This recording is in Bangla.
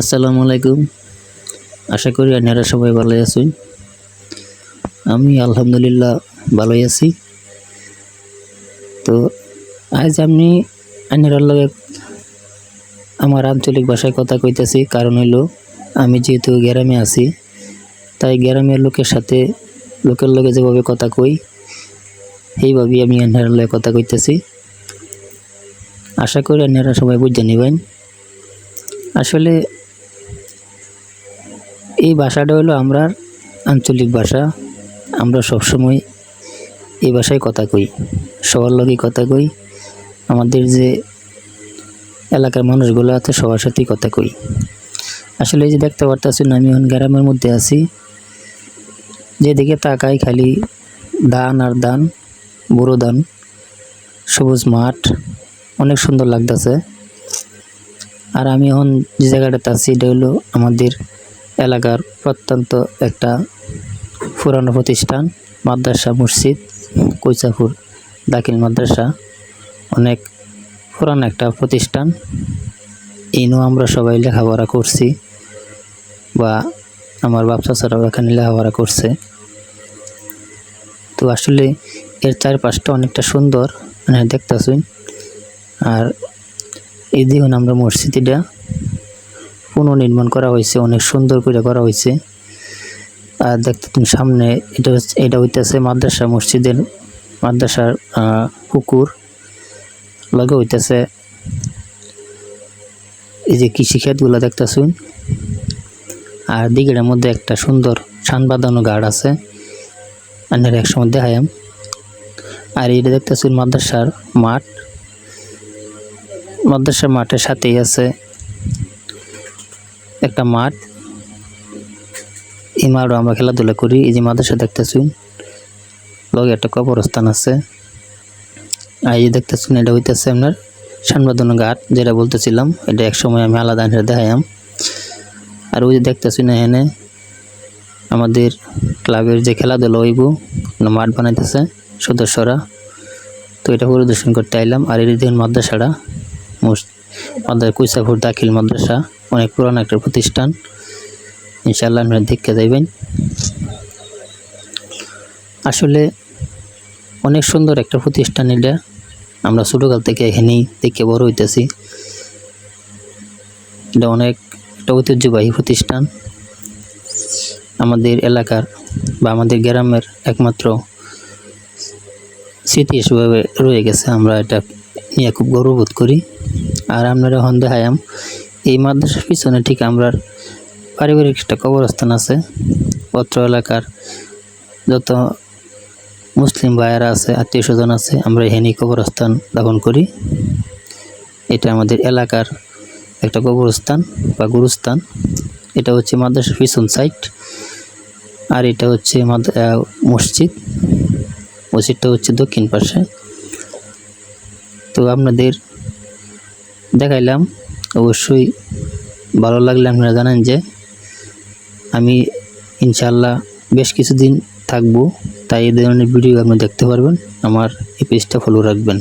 আসসালামু আলাইকুম। আশা করি আপনারা সবাই ভালো আছেন। আমি আলহামদুলিল্লাহ ভালোই আছি। তো আজ আমি আপনার লগে আমার আঞ্চলিক ভাষায় কথা কইতেছি। কারণ হইল, আমি যেহেতু গ্রামে আছি, তাই গ্রামের লোকের সাথে, লোকের লগে যেভাবে কথা কই, সেইভাবেই আমি আপনার লগে কথা কইতেছি। আশা করি আপনারা সবাই বুঝে নেবেন। আসলে এই ভাষাটা হলো আমরা আঞ্চলিক ভাষা। আমরা সবসময় এই ভাষায় কথা কই, সবার লগে কথা কই। আমাদের যে এলাকার মানুষগুলো আছে, সবার সাথেই কথা কই। আসলে এই যে দেখতে পারতেছেন আমি এখন গ্রামের মধ্যে আছি। যেদিকে তাকাই খালি ধান আর ধান বুড়ো ধান, সবুজ মাঠ, অনেক সুন্দর লাগতেছে। আর আমি এখন যে জায়গাটাতে আছি, এটা হলো আমাদের এলাকার প্রত্যন্ত একটা পুরানো প্রতিষ্ঠান, মাদ্রাসা মসজিদ, কৈচাপুর দাখিল মাদ্রাসা। অনেক পুরানো একটা প্রতিষ্ঠান। এইনও আমরা সবাই লেখাপড়া করছি বা আমার বাপ চাচারাও এখানে লেখাপড়া করছে। তো আসলে এর চারপাশটা অনেকটা সুন্দর মানে দেখতেছুন আর এই দেখুন আমরা মসজিদটা পুনর্নির্মাণ করা হয়েছে, অনেক সুন্দর করে করা হয়েছে। আর দেখতে তুমি সামনে, এটা এটা হইতেছে মাদ্রাসা মসজিদের, মাদ্রাসার পুকুর। লগে হইতেছে এই যে কৃষি ক্ষেতগুলো দেখতেছুন আর দিকের মধ্যে একটা সুন্দর সান বাঁধানো গাড় আছে। আপনার একসময় দেখায়াম আর এটা দেখতেছুন মাদ্রাসার মাঠ। মাদ্রাসা মাঠের সাথেই আছে একটা মাঠ। এই মাঠও আমরা খেলাধুলা করি, এই যে মাদ্রাসা দেখতেছি লগে একটা কবরস্থান আছে। আর এই দেখতেছেন, এটা হইতেছে আপনার সানবাদন ঘাট, যেটা বলতেছিলাম, এটা এক সময় আমি আলাদা হিসেবে দেখাইলাম আর ওই যে দেখতেছি না এখানে আমাদের ক্লাবের যে খেলাধুলা হইব মাঠ বানাইতেছে সদস্যরা। তো এটা পরিদর্শন করতে আইলাম, আর এই দেখুন মাদ্রাসাটা মাদ্রাসা কুইসাপুর দাখিল মাদ্রাসা, অনেক পুরানো একটা প্রতিষ্ঠান। ইনশাল্লাহ আপনারা দেখতে যাইবেন। আসলে অনেক সুন্দর একটা প্রতিষ্ঠান এটা। আমরা ছোটোকাল থেকে এখানেই দেখে বড় হইতেছি। এটা অনেক একটা ঐতিহ্যবাহী প্রতিষ্ঠান। আমাদের এলাকার বা আমাদের গ্রামের একমাত্র স্মৃতি হিসেবে রয়ে গেছে আমরা এটা নিয়ে খুব গর্ববোধ করি। আর আপনারা এখন দেখায়াম এই মাদ্রাসার পিছনে ঠিক আমরা পারিবারিক একটা কবরস্থান আছে, পত্র এলাকার যত মুসলিম ভাইয়েরা আছে, আত্মীয় স্বজন আছে, আমরা এখানেই কবরস্থান দাপন করি। এটা আমাদের এলাকার একটা কবরস্থান বা গুরুস্থান। এটা হচ্ছে মাদ্রাসার পিছন সাইট আর এটা হচ্ছে মসজিদ। মসজিদটা হচ্ছে দক্ষিণ পাশে। তো আপনাদের দেখাইলাম। অবশ্যই ভালো লাগলে আপনারা জানেন যে আমি ইনশাল্লাহ বেশ কিছুদিন থাকব, তাই এ ধরনের ভিডিও আপনি দেখতে পারবেন, আমার এই পেজটা ফলো রাখবেন।